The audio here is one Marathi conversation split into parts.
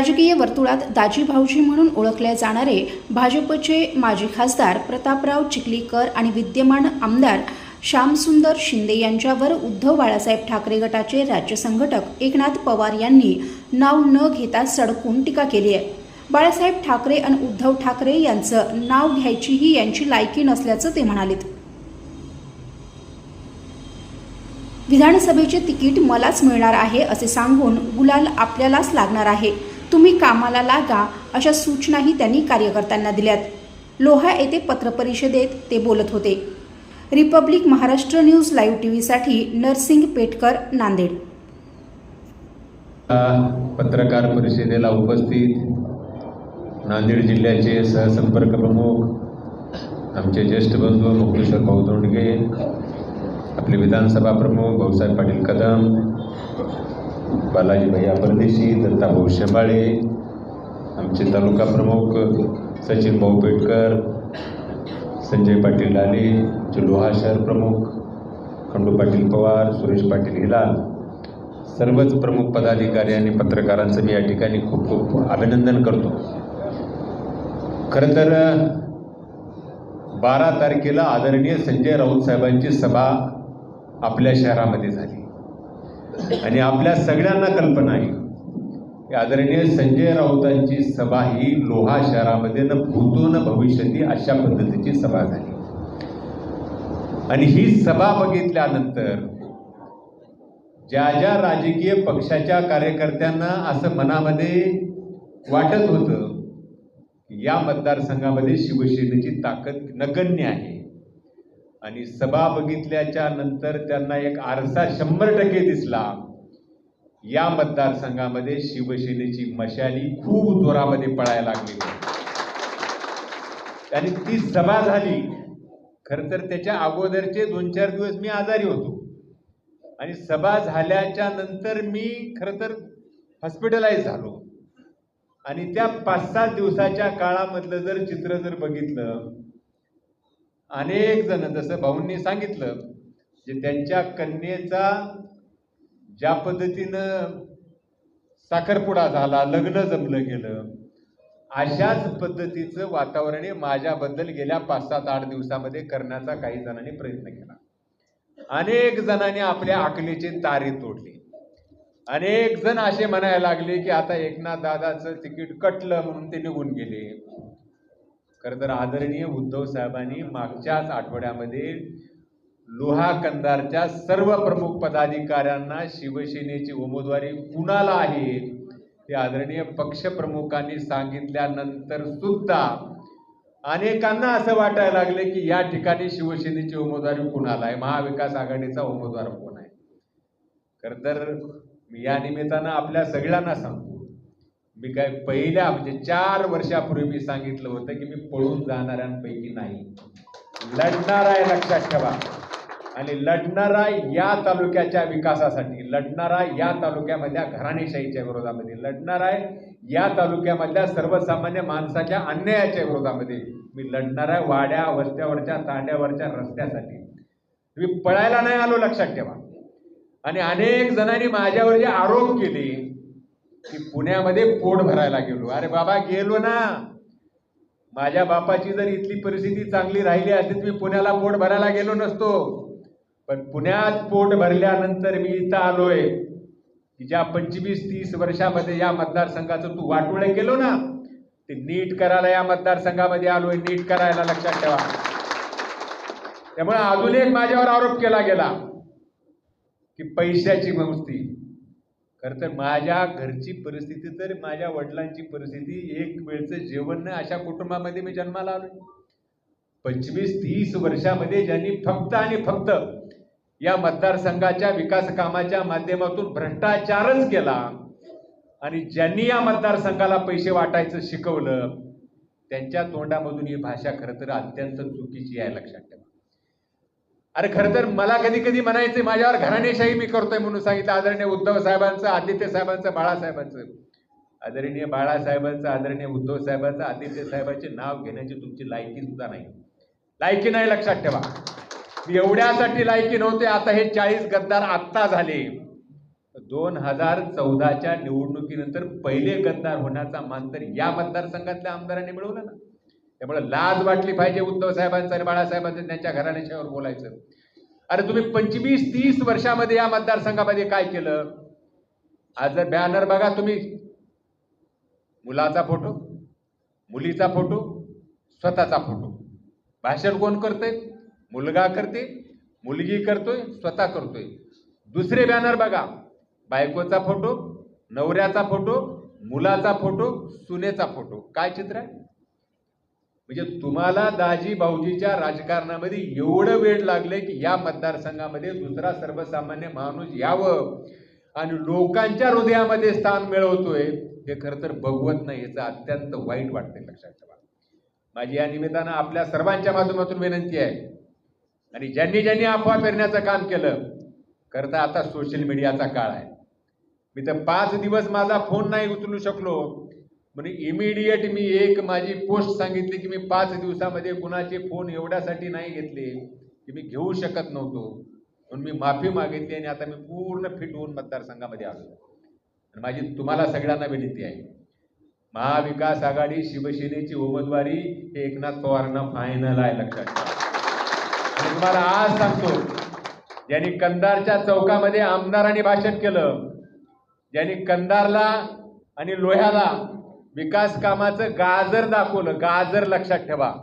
राजकीय वर्तुळात दाजी भाऊजी म्हणून ओळखले जाणारे भाजपचे माजी खासदार प्रतापराव चिखलीकर आणि विद्यमान आमदार श्यामसुंदर शिंदे यांच्यावर उद्धव बाळासाहेब ठाकरे गटाचे राज्य संघटक एकनाथ पवार यांनी नाव न घेता सडकून टीका केली आहे. बाळासाहेब ठाकरे आणि उद्धव ठाकरे यांचं नाव घ्यायचीही यांची लायकी नसल्याचं ते म्हणालेत. विधानसभेचे तिकीट मलाच मिळणार आहे असे सांगून गुलाल आपल्यालाच लागणार आहे. तुम्ही कामाला लागा अशा सूचनाही त्यांनी कार्यकर्त्यांना दिल्यात. लोहा येथे पत्रपरिषदेत ते बोलत होते. Republic Maharashtra news live T व्हीसाठी नरसिंग पेटकर नांदेड. पत्रकार परिषदेला उपस्थित नांदेड जिल्ह्याचे सहसंपर्क प्रमुख आमचे ज्येष्ठ बंधू मुक्तेश्वर भाऊ दोंडगे आपले विधानसभा प्रमुख भाऊसाहेब पाटील कदम बालाजी भैया परदेशी दत्ताभाऊ शेंबाळे आमचे तालुका प्रमुख सचिन भाऊ पेटकर संजय पाटील डाले जे लोहा शहर प्रमुख खंडू पाटील पवार सुरेश पाटील हिलाल. सर्वच प्रमुख पदाधिकारी आणि पत्रकारांचं मी या ठिकाणी खूप खूप अभिनंदन करतो. खरं तर बारा तारखेला आदरणीय संजय राऊत साहेबांची सभा आपल्या शहरामध्ये झाली. आणि आपल्या सगळ्यांना कल्पना आहे. की आदरणीय संजय राऊतांची सभा ही लोहा शहरामध्ये न भूतो न भविष्यती अशा पद्धतीची सभा झाली. आणि ही सभा बघितल्यानंतर ज्या ज्या राजकीय पक्षाच्या कार्यकर्त्यांना असं मनामध्ये वाटत होतं या मतदारसंघामध्ये शिवसेनेची ताकद नगण्य आहे. आणि सभा बघितल्याच्या नंतर त्यांना एक आरसा शंभर टक्के दिसला. या मतदारसंघामध्ये शिवसेनेची मशाली खूप जोरामध्ये पळायला लागली. आणि ती सभा झाली. खरं तर त्याच्या अगोदरचे दोन चार दिवस मी आजारी होतो. आणि सभा झाल्याच्यानंतर मी खरं तर हॉस्पिटलाइज झालो. आणि त्या पाच सात दिवसाच्या काळामधलं जर चित्र जर बघितलं अनेक जण जसं भाऊंनी सांगितलं जे त्यांच्या कन्येचा ज्या पद्धतीनं साखरपुडा झाला लग्न जमलं गेलं अशाच पद्धतीचं वातावरण माझ्याबद्दल गेल्या पाच सात आठ दिवसामध्ये करण्याचा काही जणांनी प्रयत्न केला. अनेक जणांनी आपल्या आकलीचे तारे तोडले. अनेक जण असे म्हणायला लागले की आता एकनाथ दादाचं तिकीट कटलं म्हणून ते निघून गेले. खरं तर आदरणीय उद्धव साहेबांनी मागच्याच आठवड्यामध्ये लोहा कंदारच्या सर्व प्रमुख पदाधिकाऱ्यांना शिवसेनेची उमेदवारी कुणाला आहे ते आदरणीय पक्षप्रमुखांनी सांगितल्यानंतर सुद्धा अनेकांना असं वाटायला लागले की या ठिकाणी शिवसेनेची उमेदवारी कुणाला आहे? महाविकास आघाडीचा उमेदवार कोण आहे? खरं तर मी या निमित्तानं आपल्या सगळ्यांना सांगतो. मी काय पहिल्या म्हणजे चार वर्षापूर्वी मी सांगितलं होतं की मी पळून जाणाऱ्यांपैकी नाही. लढणार आहे लक्षात ठेवा. आणि लढणारा या तालुक्याच्या विकासासाठी लढणारा या तालुक्यामधल्या घराणेशाहीच्या विरोधामध्ये लढणार आहे या तालुक्यामधल्या सर्वसामान्य माणसाच्या अन्यायाच्या विरोधामध्ये मी लढणार आहे वाड्या वस्त्यावरच्या तांड्यावरच्या रस्त्यासाठी. मी पळायला नाही आलो लक्षात ठेवा. आणि अनेक जणांनी माझ्यावर जे आरोप केले की पुण्यामध्ये पोट भरायला गेलो. अरे बाबा गेलो ना. माझ्या बापाची जर इथली परिस्थिती चांगली राहिली असती तर मी पुण्याला पोट भरायला गेलो नसतो. पण पुण्यात पोट भरल्यानंतर मी इथं आलोय. की ज्या पंचवीस तीस वर्षामध्ये या मतदारसंघाचं तू वाटोळे केलो ना ते नीट करायला या मतदारसंघामध्ये आलोय. नीट करायला लक्षात ठेवा. त्यामुळे अजून एक माझ्यावर आरोप केला गेला की पैशाची मस्ती. खरं तर माझ्या घरची परिस्थिती तर माझ्या वडिलांची परिस्थिती एक वेळचं जेवण न अशा कुटुंबामध्ये मी जन्माला आलो पंचवीस तीस वर्षामध्ये ज्यांनी फक्त आणि फक्त या मतदारसंघाच्या विकास कामाच्या माध्यमातून भ्रष्टाचारच केला आणि ज्यांनी या मतदारसंघाला पैसे वाटायचं शिकवलं त्यांच्या तोंडामधून ही भाषा खरं तर अत्यंत चुकीची आहे लक्षात ठेवा. अरे खरं तर मला कधी कधी म्हणायचं माझ्यावर घराणेशाही मी करतोय म्हणून सांगितलं आदरणीय उद्धव साहेबांचं आदित्य साहेबांचं बाळासाहेबांचं. आदरणीय बाळासाहेबांचं आदरणीय उद्धव साहेबांचं आदित्य साहेबांचे नाव घेण्याची तुमची लायकी सुद्धा नाही. लायकी नाही लक्षात ठेवा. मी एवढ्यासाठी लायकी नव्हते आता हे चाळीस गद्दार आत्ता झाले. दोन हजार चौदाच्या निवडणुकीनंतर पहिले गद्दार होण्याचा मान तर या मतदारसंघातल्या आमदारांनी मिळवलं ना त्यामुळे लाज वाटली पाहिजे उद्धव साहेबांचं आणि बाळासाहेबांचं त्यांच्या घराण्याच्यावर बोलायचं. अरे तुम्ही पंचवीस तीस वर्षामध्ये या मतदारसंघामध्ये काय केलं? आज जर बॅनर बघा तुम्ही. मुलाचा फोटो मुलीचा फोटो स्वतःचा फोटो. भाषण कोण करतंय? मुलगा करते मुलगी करतोय स्वतः करतोय. दुसरे बॅनर बघा. बायकोचा फोटो नवऱ्याचा फोटो मुलाचा फोटो सुनेचा फोटो. काय चित्र आहे? म्हणजे तुम्हाला दाजी भाऊजीच्या राजकारणामध्ये एवढं वेळ लागले की या मतदारसंघामध्ये दुसरा सर्वसामान्य माणूस यावं. आणि लोकांच्या हृदयामध्ये स्थान मिळवतोय. हे खरं तर बघवत नाही याचं अत्यंत वाईट वाटते लक्षात ठेवा. माझी या निमित्तानं आपल्या सर्वांच्या माध्यमातून विनंती आहे. आणि ज्यांनी ज्यांनी अफवा पेरण्याचं काम केलं खरं तर आता सोशल मीडियाचा काळ आहे. मी तर पाच दिवस माझा फोन नाही उचलू शकलो. म्हणजे इमिडिएट मी एक माझी पोस्ट सांगितली की मी पाच दिवसामध्ये कुणाचे फोन एवढ्यासाठी नाही घेतले की मी घेऊ शकत नव्हतो. म्हणून मी माफी मागितली आणि आता मी पूर्ण फिट होऊन मतदारसंघामध्ये आलो. आणि माझी तुम्हाला सगळ्यांना विनंती आहे महाविकास आघाडी शिवसेनेची उमेदवारी हे एकनाथ पवारांना फायनल आहे लक्षात ठेवा. आणि तुम्हाला आज सांगतो ज्यांनी कंधारच्या चौकामध्ये आमदारांनी भाषण केलं ज्यांनी कंधारला आणि लोह्याला विकास कामाचं गाजर दाखवलं गाजर लक्षात ठेवा.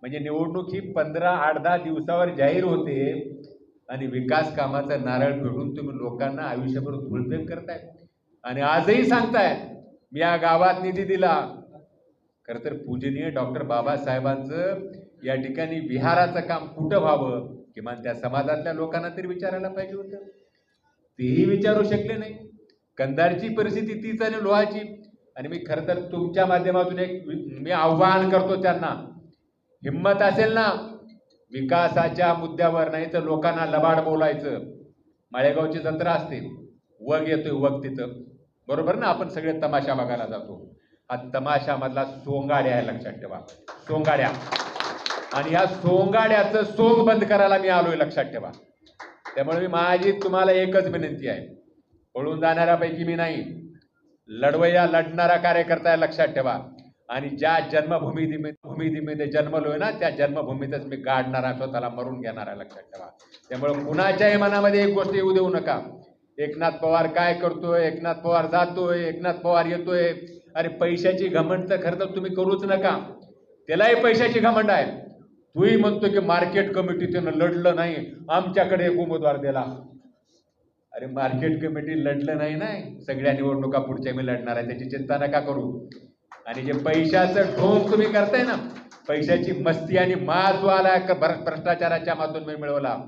म्हणजे निवडणूक ही पंधरा आठ दहा दिवसावर जाहीर होते आणि विकास कामाचं नारळ फेडून तुम्ही लोकांना आयुष्यभर धुळफेक करताय. आणि आजही सांगताय मी या गावात निधी दिला. खरं तर पूजनीय डॉक्टर बाबासाहेबांचं या ठिकाणी विहाराचं काम कुठं व्हावं किमान त्या समाजातल्या लोकांना तरी विचारायला पाहिजे होतं. तेही विचारू शकले नाही. कंधारची परिस्थिती तीच आणि लोहाची. आणि मी खरं तर तुमच्या माध्यमातून एक मी आव्हान करतो त्यांना. हिंमत असेल ना विकासाच्या मुद्द्यावर नाही तर लोकांना लबाड बोलायचं. माळेगावची जत्रा असते वग येतोय वग तिथं. बरोबर ना आपण सगळे तमाशा बघायला जातो. हा तमाशामधला सोंगाड्या आहे लक्षात ठेवा. सोंगाड्या. आणि ह्या सोंगाड्याचं सोंग बंद करायला मी आलोय लक्षात ठेवा. त्यामुळे मी माझी तुम्हाला एकच विनंती आहे. पळून जाणाऱ्यापैकी मी नाही. लढवया लढणारा कार्यकर्ता आहे लक्षात ठेवा. आणि ज्या जन्मभूमी भूमीमध्ये जन्मलोय ना त्या जन्मभूमीतच मी गाडणारा स्वतःला मरून घेणारा लक्षात ठेवा. त्यामुळे कुणाच्याही मनामध्ये एक गोष्ट येऊ देऊ नका. एकनाथ पवार काय करतोय? एकनाथ पवार जातोय एकनाथ पवार येतोय. अरे पैशाची घमंड तर खरं तर तुम्ही करूच नका. त्यालाही पैशाची घमंड आहे. तूही म्हणतो की मार्केट कमिटी त्यानं लढलं नाही. आमच्याकडे एक उमेदवार दिला. अरे मार्केट कमिटी लढलं नाही नाही सगळ्या निवडणुका पुढच्या मी लढणार आहे. त्याची चिंता नका करू. आणि जे पैशाचं ढोंग तुम्ही करताय ना पैशाची मस्ती आणि माज जो आला क- भ्र- मिळवला.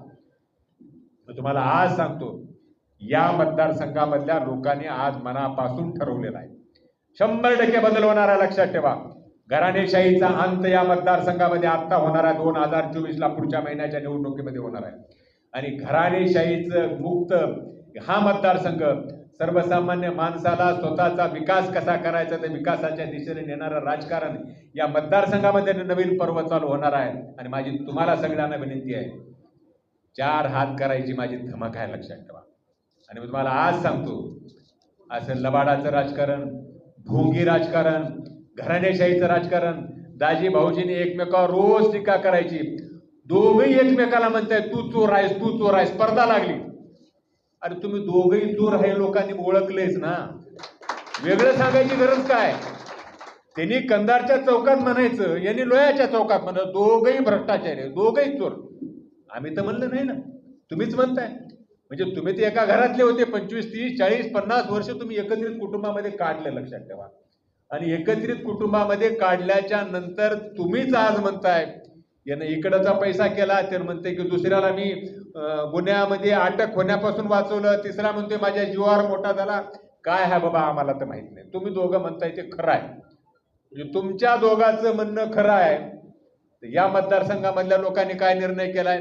तुम्हाला आज सांगतो या मतदारसंघामधल्या लोकांनी आज मनापासून ठरवलेला आहे. शंभर टक्के बदल होणार आहे लक्षात ठेवा. घराणेशाहीचा अंत या मतदारसंघामध्ये आत्ता होणार आहे. दोन हजार चोवीसला पुढच्या महिन्याच्या निवडणुकीमध्ये होणार आहे. आणि घराणेशाहीचं मुक्त हा मतदारसंघ सर्वसामान्य माणसाला स्वतःचा विकास कसा करायचा ते विकासाच्या दिशेने नेणारं राजकारण या मतदारसंघामध्ये नवीन पर्व चालू होणार आहे. आणि माझी तुम्हाला सगळ्यांना विनंती आहे चार हात करायची माझी धमक आहे लक्षात ठेवा. आणि मी तुम्हाला आज सांगतो असं लबाडाचं राजकारण भोंगी राजकारण घराणेशाहीचं राजकारण दाजी भाऊजीने एकमेकावर रोज टीका करायची. दोघही एकमेकाला म्हणताय तू चोर आहेस तू चोर आहेस. स्पर्धा लागली. अरे तुम्ही दोघही दूर आहे लोकांनी ओळखलेच ना. वेगळं सांगायची गरज काय? त्यांनी कंधारच्या चौकात म्हणायचं यांनी लोह्याच्या चौकात म्हणत दोघही भ्रष्टाचारी आहे, दोघही चोर. आम्ही तर म्हणलं नाही ना. तुम्हीच म्हणताय. म्हणजे तुम्ही ते एका घरातले होते पंचवीस तीस चाळीस पन्नास वर्ष तुम्ही एकत्रित कुटुंबामध्ये काढलं लक्षात ठेवा. आणि एकत्रित कुटुंबामध्ये काढल्याच्या नंतर तुम्हीच आज म्हणताय यानं इकडचा पैसा केला तर म्हणते की दुसऱ्याला मी गुन्ह्यामध्ये अटक होण्यापासून वाचवलं. तिसरा म्हणते माझ्या जीवावर मोठा झाला. काय आहे बाबा आम्हाला तर माहीत नाही. तुम्ही दोघं म्हणताय ते खरं आहे. म्हणजे तुमच्या दोघांचं म्हणणं खरं आहे. या मतदारसंघामधल्या लोकांनी काय निर्णय केलाय?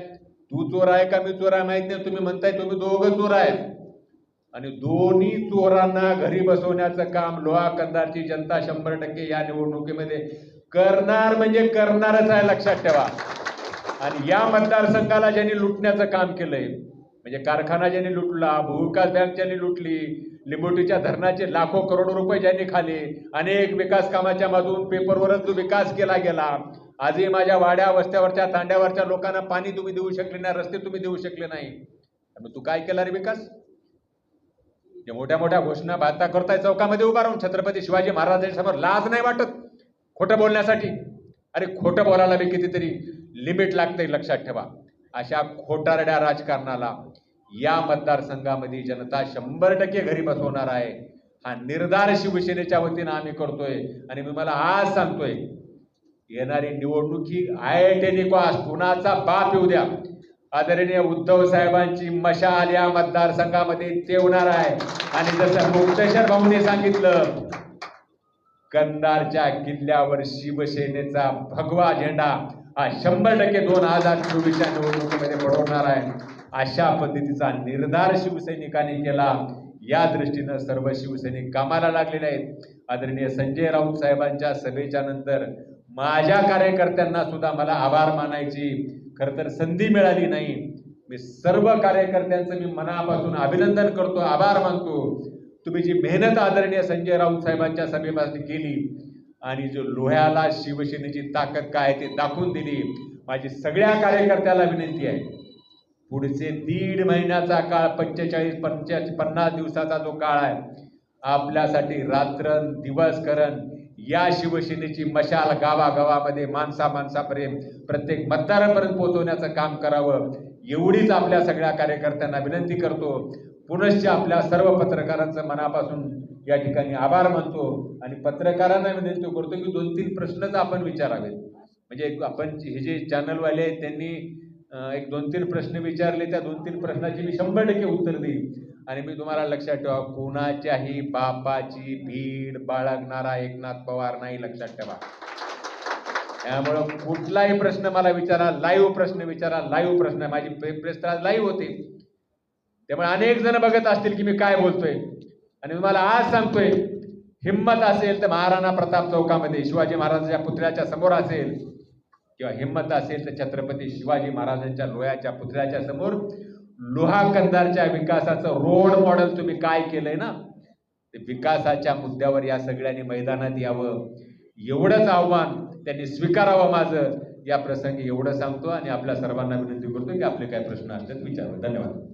तू चोर आहे का? मी चोर आहे माहीत नाही. तुम्ही म्हणताय तुम्ही दोघं चोर आहेत. आणि दोन्ही चोरांना घरी बसवण्याचं काम लोहा कंदारची जनता शंभर टक्के या निवडणुकीमध्ये करणार म्हणजे करणारच आहे लक्षात ठेवा. आणि या मतदारसंघाला ज्यांनी लुटण्याचं काम केलंय म्हणजे कारखाना ज्यांनी लुटला भूविकास बँक ज्यांनी लुटली लिंबोटीच्या धरणाचे लाखो करोड रुपये ज्यांनी खाले अनेक विकास कामाच्या मधून पेपरवरच जो विकास केला गेला आजही माझ्या वाड्या वस्त्यावरच्या तांड्यावरच्या लोकांना पाणी तुम्ही देऊ शकले नाही रस्ते तुम्ही देऊ शकले नाही. मग तू काय केला रे विकास? मोठ्या मोठ्या घोषणा बाता करताय चौकामध्ये उभा राहून छत्रपती शिवाजी महाराजांसमोर लाज नाही वाटत? खोटं बोलण्यासाठी. अरे खोटं बोलायला बी कितीतरी लिमिट लागते लक्षात ठेवा. अशा खोटारड्या राजकारणाला या मतदारसंघामध्ये जनता शंभर टक्के घरी बसवणार आहे. हा निर्धार शिवसेनेच्या वतीनं आम्ही करतोय. आणि मी मला आज सांगतोय येणारी निवडणुकी आय टेनिकॉस कुणाचा बाप येऊ द्या. आदरणीय उद्धव साहेबांची मशाल या मतदारसंघामध्ये तेवणार आहे. आणि जसं मुक्तेश्वर भाऊने सांगितलं कंधारच्या किल्ल्यावर शिवसेनेचा भगवा झेंडा हा शंभर टक्के दोन हजार चोवीसच्या निवडणुकीमध्ये पडवणार आहे. अशा पद्धतीचा निर्धार शिवसैनिकांनी केला. या दृष्टीनं सर्व शिवसैनिक कामाला लागलेले आहेत. आदरणीय संजय राऊत साहेबांच्या सभेच्या नंतर माझ्या कार्यकर्त्यांना सुद्धा मला आभार मानायची खरं तर संधी मिळाली नाही. मी सर्व कार्यकर्त्यांचं मी मनापासून अभिनंदन करतो आभार मानतो. तुम्ही जी मेहनत आदरणीय संजय राऊत साहेबांच्या सभेपासून केली आणि जो लोह्याला शिवसेनेची ताकद काय ती ते दाखवून दिली माझी सगळ्या कार्यकर्त्याला विनंती आहे. पुढचे दीड महिन्याचा काळ पंचेचाळीस पंचेचाळीस पन्नास दिवसाचा जो काळ आहे आपल्यासाठी रात्र दिवस करण या शिवसेनेची मशाल गावागावामध्ये माणसा माणसापर्यंत प्रत्येक मतदारापर्यंत पोहोचवण्याचं काम करावं एवढीच आपल्या सगळ्या कार्यकर्त्यांना विनंती करतो. पुनश्च आपल्या सर्व पत्रकारांचं मनापासून या ठिकाणी आभार मानतो आणि पत्रकारांना विनंती करतो की दोन तीन प्रश्नच आपण विचारावेत म्हणजे एक आपण हे जे चॅनलवाले आहेत त्यांनी एक दोन तीन प्रश्न विचारले त्या दोन तीन प्रश्नाची मी शंभर टक्के उत्तर देईन आणि मी तुम्हाला लक्षात ठेवा कोणाच्याही बापाची भीड बाळगणारा एकनाथ पवार नाही लक्षात ठेवा त्यामुळं कुठलाही प्रश्न मला विचारा लाईव्ह प्रश्न विचारा लाईव्ह प्रश्न माझी प्रेस तर लाईव्ह होते त्यामुळे अनेक जण बघत असतील की मी काय बोलतोय. आणि तुम्हाला आज सांगतोय हिंमत असेल तर महाराणा प्रताप चौकामध्ये शिवाजी महाराजांच्या पुतळ्याच्या समोर असेल किंवा हिंमत असेल तर छत्रपती शिवाजी महाराजांच्या लोह्याच्या पुतळ्याच्या समोर लोहा कंदारच्या विकासाचं रोड मॉडेल तुम्ही काय केलंय ना? ते विकासाच्या मुद्द्यावर या सगळ्यांनी मैदानात यावं. एवढंच आव्हान त्यांनी स्वीकारावं माझं. या प्रसंगी एवढं सांगतो आणि आपल्या सर्वांना विनंती करतो की आपले काय प्रश्न असतात विचारावे. धन्यवाद.